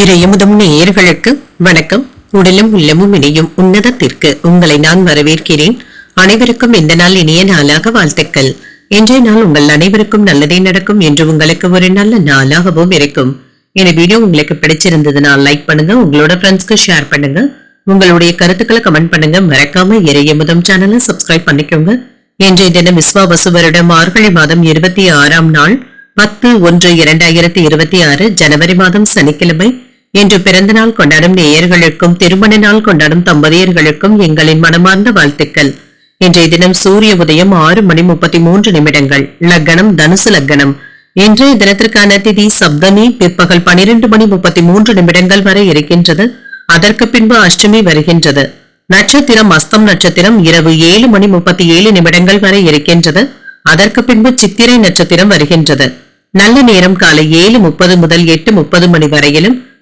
இறையமுதம் நேயர்களுக்கு வணக்கம். உடலும் உள்ளமும் இணையும் உன்னதத்திற்கு உங்களை நான் வரவேற்கிறேன். அனைவருக்கும் இந்த நாள் இனிய நாளாக வாழ்த்துக்கள். இன்றைய நாள் உங்கள் அனைவருக்கும் நல்லதே நடக்கும் என்று உங்களுக்கு ஒரு நல்ல நாளாகவும் இருக்கும். இந்த வீடியோ உங்களுக்கு பிடிச்சிருந்ததுன்னா லைக் பண்ணுங்க உங்களோட ஃப்ரெண்ட்ஸ்க்கு ஷேர் பண்ணுங்க. உங்களுடைய கருத்துக்களை கமெண்ட் பண்ணுங்க. மறக்காம இறையமுதம் சேனலை சப்ஸ்கிரைப் பண்ணிக்கோங்க. இன்றைய தினம் விஸ்வாவசு வருடம் மார்கழி மாதம் இருபத்தி ஆறாம் நாள் பத்து ஒன்று இரண்டாயிரத்தி இருபத்தி ஆறு ஜனவரி மாதம் சனிக்கிழமை இன்று பிறந்த நாள் கொண்டாடும் நேயர்களுக்கும் திருமண நாள் கொண்டாடும் தம்பதியர்களுக்கும் எங்களின் மனமார்ந்த வாழ்த்துக்கள். இன்றைய தினம் சூரிய உதயம் ஆறு மணி முப்பத்தி மூன்று நிமிடங்கள். லக்னம் தனுசு லக்னம். இன்றைய தினத்திற்கான திதி சப்தமி பிற்பகல் பனிரெண்டு மணி முப்பத்தி மூன்று நிமிடங்கள் வரை இருக்கின்றது. அதற்கு பின்பு அஷ்டமி வருகின்றது. நட்சத்திரம் அஸ்தம் நட்சத்திரம் இரவு ஏழு மணி முப்பத்தி ஏழு நிமிடங்கள் வரை இருக்கின்றது. அதற்கு பின்பு சித்திரை நட்சத்திரம் வருகின்றது. நல்ல நேரம் காலை ஏழு முப்பது முதல் எட்டு முப்பது மணி வரையிலும்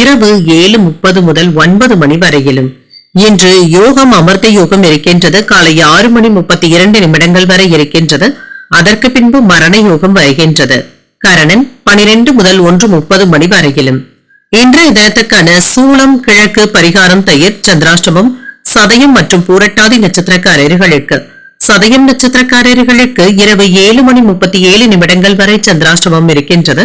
இரவு ஏழு முப்பது முதல் ஒன்பது மணி வரையிலும். இன்று யோகம் அமர்த்த யோகம் இருக்கின்றது. காலை ஆறு மணி முப்பத்தி இரண்டு நிமிடங்கள் வரை இருக்கின்றது. அதற்கு பின்பு மரண யோகம் வருகின்றது. கரணன் பனிரெண்டு முதல் ஒன்று முப்பது மணி வரையிலும். இன்றைய தினத்துக்கான சூளம் கிழக்கு பரிகாரம் தயிர் சந்திராஷ்டமம் சதயம் மற்றும் பூரட்டாதி நட்சத்திரக்காரர்களுக்கு. சதயம் நட்சத்திரக்காரர்களுக்கு இரவு ஏழு மணி முப்பத்தி ஏழு நிமிடங்கள் வரை சந்திராஷ்டமம் இருக்கின்றது.